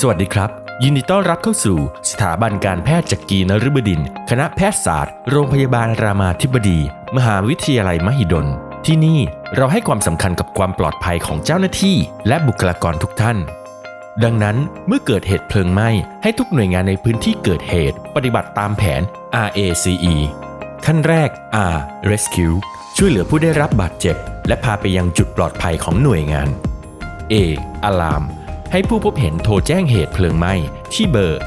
สวัสดีครับ ยินดีต้อนรับเข้าสู่สถาบันการแพทย์จักรีนฤบดิน คณะแพทยศาสตร์ โรงพยาบาลรามาธิบดี มหาวิทยาลัยมหิดล ที่นี่เราให้ความสำคัญกับความปลอดภัยของเจ้าหน้าที่ และบุคลากรทุกท่าน ดังนั้นเมื่อเกิดเหตุเพลิงไหม้ให้ทุกหน่วยงานในพื้นที่เกิดเหตุ ปฏิบัติตามแผน RACE ขั้นแรก R Rescue ช่วยเหลือผู้ได้รับบาดเจ็บ และพาไปยังจุดปลอดภัยของหน่วยงาน A Alarm ให้ผู้พบเห็นโทรแจ้งเหตุเพลิงไหม้ที่เบอร์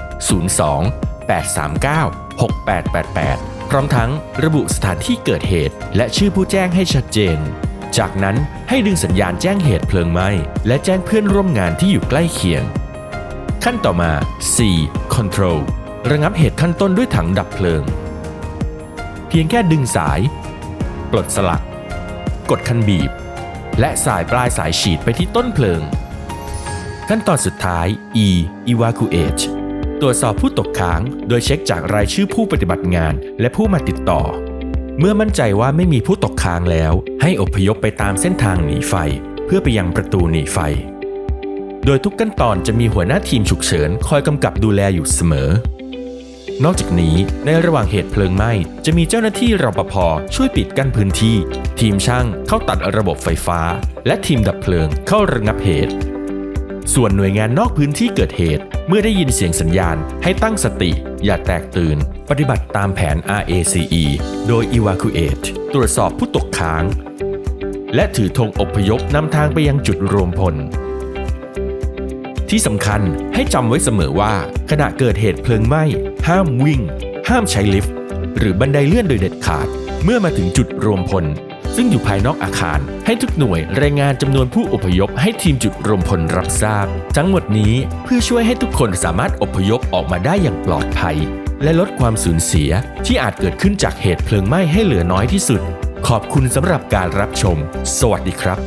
02 839 6888 พร้อมทั้งระบุสถานที่เกิดเหตุ และชื่อผู้แจ้งให้ชัดเจน จากนั้นให้ดึงสัญญาณแจ้งเหตุเพลิงไหม้และแจ้งเพื่อนร่วมงานที่อยู่ใกล้เคียง ขั้นต่อมา C Control ระงับเหตุขั้นต้นด้วยถังดับเพลิง เพียงแค่ดึงสาย ปลดสลัก กดคันบีบ และสายปลายสายฉีดไปที่ต้นเพลิง ขั้นตอนสุดท้าย E evacuate ตรวจสอบผู้ตกค้าง โดยเช็คจากรายชื่อผู้ปฏิบัติงาน และผู้มาติดต่อ เมื่อมั่นใจว่าไม่มีผู้ตกค้างแล้ว ให้อพยพไปตามเส้นทางหนีไฟ เพื่อไปยังประตูหนีไฟ โดยทุกขั้นตอนจะมีหัวหน้าทีมฉุกเฉินคอยกำกับดูแลอยู่เสมอ นอกจากนี้ในระหว่างเหตุเพลิงไหม้จะมีเจ้าหน้าที่รปภช่วยปิดกั้นพื้นที่ ทีมช่างเข้าตัดระบบไฟฟ้า และทีมดับเพลิงเข้าระงับเหตุ ส่วนหน่วยงานนอกพื้นที่เกิดเหตุ เมื่อได้ยินเสียงสัญญาณให้ตั้งสติ อย่าแตกตื่น ปฏิบัติตามแผน RACE โดย Evacuate ตรวจสอบผู้ตกค้าง และถือธงอพยพนำทางไปยังจุดรวมพล ที่สำคัญให้จำไว้เสมอว่า ขณะเกิดเหตุเพลิงไหม้ ห้ามวิ่ง ห้ามใช้ลิฟต์ หรือบันไดเลื่อนโดยเด็ดขาด เมื่อมาถึงจุดรวมพล ซึ่งอยู่ภายนอกอาคาร ให้ทุกหน่วยรายงานจำนวนผู้อพยพให้ทีมจุดรวมพลรับทราบ ทั้งหมดนี้เพื่อช่วยให้ทุกคนสามารถอพยพออกมาได้อย่างปลอดภัย และลดความสูญเสียที่อาจเกิดขึ้นจากเหตุเพลิงไหม้ให้เหลือน้อยที่สุด ขอบคุณสำหรับการรับชม สวัสดีครับ